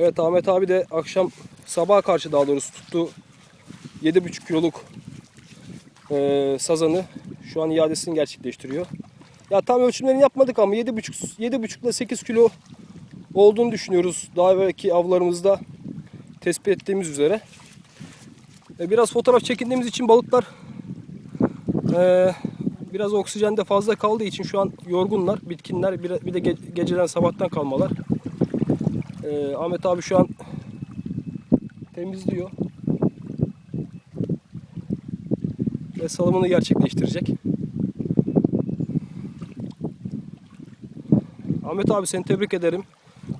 Evet Ahmet abi de akşam sabaha karşı daha doğrusu tuttu 7,5 kiloluk e, sazanı şu an iadesini gerçekleştiriyor. Ya tam ölçümlerini yapmadık ama 7,5 7,5 ile 8 kilo olduğunu düşünüyoruz. Daha evvelki avlarımızda tespit ettiğimiz üzere. E, biraz fotoğraf çekindiğimiz için balıklar e, biraz oksijende fazla kaldığı için şu an yorgunlar, bitkinler. Bir, bir de ge- geceden sabahtan kalmalar. E, Ahmet abi şu an temizliyor. Ve salımını gerçekleştirecek. Ahmet abi seni tebrik ederim.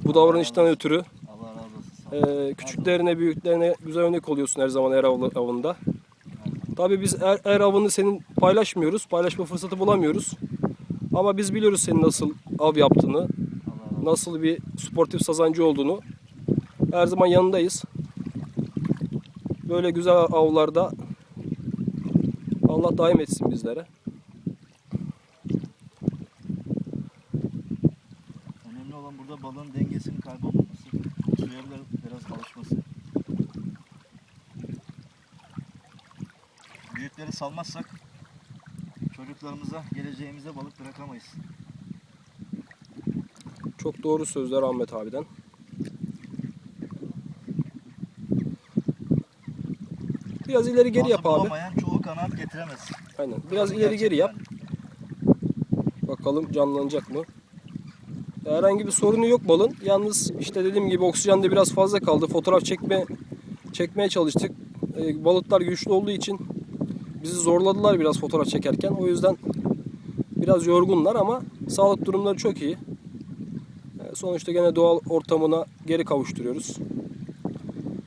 Bu davranıştan ötürü. Allah razı olsun. Ee, küçüklerine, büyüklerine güzel örnek oluyorsun her zaman er av- avında. Tabii biz er, er avını senin paylaşmıyoruz. Paylaşma fırsatı bulamıyoruz. Ama biz biliyoruz senin nasıl av yaptığını. Nasıl bir sportif sazancı olduğunu. Her zaman yanındayız. Böyle güzel avlarda Allah daim etsin bizlere. Önemli olan burada balığın dengesinin kaybolmaması. Suya biraz, alışması. Büyükleri salmazsak çocuklarımıza, geleceğimize balık bırakamayız. Çok doğru sözler Ahmet abiden. Biraz ileri geri yap abi. bulamayan çoğu kanaat getiremez. Aynen. Biraz Tabii ileri geri yap. Bakalım canlanacak mı? Herhangi bir sorunu yok balın. Yalnız işte dediğim gibi oksijende biraz fazla kaldı. Fotoğraf çekme çekmeye çalıştık. Ee, balıklar güçlü olduğu için bizi zorladılar biraz fotoğraf çekerken. O yüzden biraz yorgunlar ama sağlık durumları çok iyi. Sonuçta gene doğal ortamına geri kavuşturuyoruz.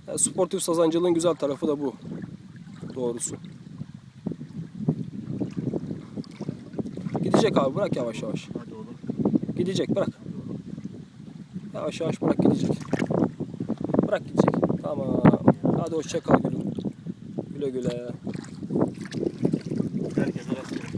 Yani sportif sazancılığın güzel tarafı da bu. Doğrusu. Gidecek abi bırak yavaş yavaş. Gidecek bırak. Yavaş yavaş bırak gidecek. Bırak gidecek. Tamam. Hadi hoşça kal gülüm. Güle güle. Herkese.